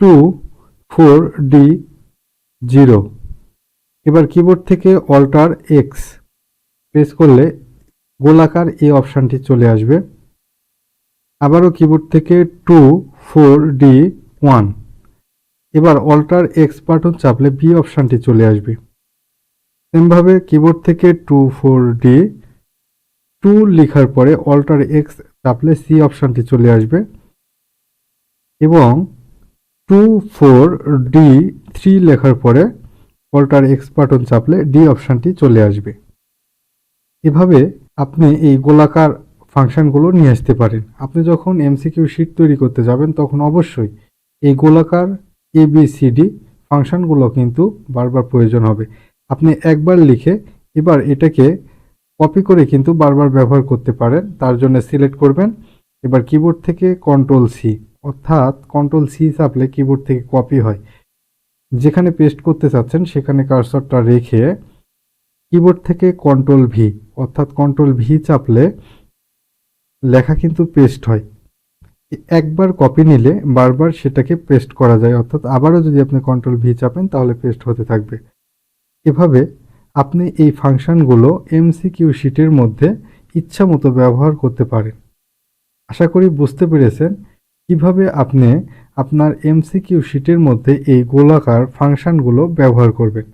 Two four D zero এবার keyboard থেকে alt X press করলে গোলাকার এই অপশানটি চলে আসবে। আবারও কিবোর্ড থেকে টু ফোর ডি ওয়ান এবার অল্টার এক্স বাটন চাপলে বি অপশানটি চলে আসবে। সেমভাবে কিবোর্ড থেকে টু ফোর ডি টু লেখার পরে অল্টার এক্স চাপলে সি অপশানটি চলে আসবে। এবং টু ফোর ডি থ্রি লেখার পরে অল্টার এক্স বাটন চাপলে ডি অপশানটি চলে আসবে। এভাবে আপনি এই গোলাকার ফাংশনগুলো নিয়ে আসতে পারেন। আপনি যখন এমসিকিউ শিট তৈরি করতে যাবেন, তখন অবশ্যই এই গোলাকার এ বি সি ডি ফাংশনগুলো কিন্তু বারবার প্রয়োজন হবে। আপনি একবার লিখে এবার এটাকে কপি করে কিন্তু বারবার ব্যবহার করতে পারেন। তার জন্য সিলেক্ট করবেন। এবার কিবোর্ড থেকে কন্ট্রোল সি অর্থাৎ কন্ট্রোল সি চাপলে কিবোর্ড থেকে কপি হয়। যেখানে পেস্ট করতে চাচ্ছেন, সেখানে কার্সরটা রেখে কিবোর্ড থেকে কন্ট্রোল ভি অর্থাৎ কন্ট্রোল ভি চাপলে লেখা কিন্তু পেস্ট হয়। একবার কপি নিলে বারবার সেটাকে পেস্ট করা যায়, অর্থাৎ আবারও যদি আপনি কন্ট্রোল ভি চাপেন, তাহলে পেস্ট হতে থাকবে। এভাবে আপনি এই ফাংশনগুলো এমসিকিউ শিটের মধ্যে ইচ্ছা মতো ব্যবহার করতে পারেন। আশা করি বুঝতে পেরেছেন। কীভাবে আপনি আপনার এমসিকিউ শিটের মধ্যে এই গোলাকার ফাংশনগুলো ব্যবহার করবেন?